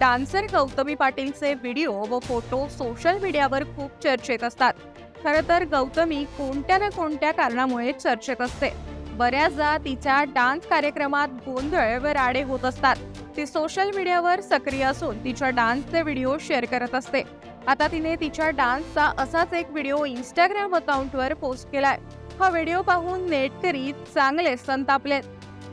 Dancer Gautami पाटीलचे video व photo social मीडियावर खूप चर्चेत असतात. खरं तर गौतमी कोणत्या ना कोणत्या कारणामुळे चर्चेत असते. बऱ्याचदा तिच्या डान्स कार्यक्रमात गोंधळ व राडे होत असतात. ती सोशल मीडियावर सक्रिय असून तिच्या डान्सचे व्हिडिओ शेअर करत असते. आता तिने तिच्या डान्सचा असाच एक व्हिडिओ इंस्टाग्राम अकाउंटवर पोस्ट केलाय. हा व्हिडिओ पाहून नेटकरी चांगले संतापलेत.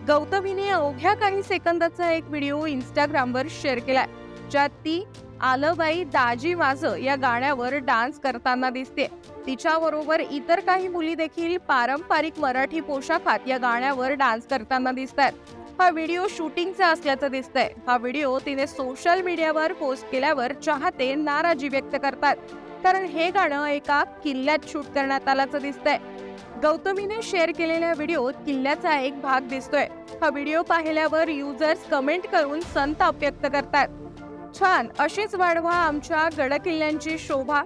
गौतमीने अवघ्या काही सेकंदाचा एक व्हिडिओ इंस्टाग्रामवर शेअर केलाय ज्यात ती आलबाई दाजी माझं या गाण्यावर डान्स करताना दिसते. तिच्याबरोबर इतर काही मुली देखील पारंपरिक मराठी पोशाखात या गाण्यावर डान्स करताना दिसत आहेत हा व्हिडिओ शूटिंगचा असल्याचं दिसतंय. हा व्हिडिओ तिने सोशल मीडियावर पोस्ट केल्यावर चाहते नाराजी व्यक्त करतात. कारण हे गाणं एका किल्ल्यात शूट करण्यात आल्याचं दिसतंय. गौतमीने शेअर केलेल्या व्हिडिओत किल्ल्याचा एक भाग दिसतोय. हा व्हिडिओ पाहिल्यावर युजर्स कमेंट करून संताप व्यक्त करतात. छान अशीच वाढवा आमच्या गडकिल्ल्यांची शोभा.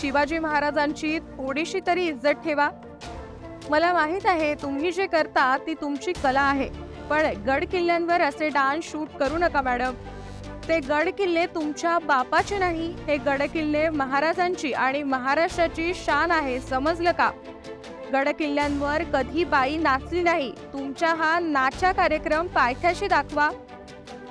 शिवाजी महाराजांची थोडीशी तरी इज्जत ठेवा. मला माहीत आहे तुम्ही जे करता ती तुमची कला आहे. पण गड किल्ल्यांवर असे डान्स शूट करू नका मॅडम. ते गड किल्ले तुमच्या बापाचे नाही हे गड किल्ले महाराजांची आणि महाराष्ट्राची शान आहे समजलं का? गड किल्ल्यांवर कधी बाई नाचली नाही तुमच्या हा नाचा कार्यक्रम पायथ्याशी दाखवा.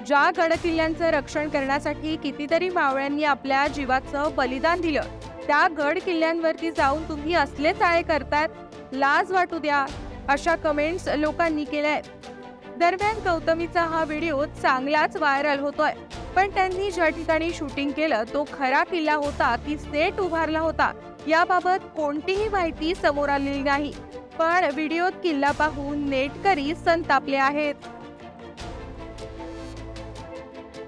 ज्या गड किल्ल्यांचं रक्षण करण्यासाठी कितीतरी मावळ्यांनी आपल्या जीवाचं बलिदान दिलं त्या गड किल्ल्यांवरती जाऊन तुम्ही असले चाळे करतात लाज वाटू द्या अशा कमेंट्स लोकांनी केल्या आहेत दरम्यान गौतमीचा हा व्हिडिओ चांगलाच व्हायरल होतोय. पण त्यांनी ज्या ठिकाणी शूटिंग केलं तो खरा किल्ला होता की सेट उभारला होता. याबाबत कोणतीही माहिती समोर आलेली नाही. पण व्हिडिओत किल्ला पाहून नेटकरी संतापले आहेत.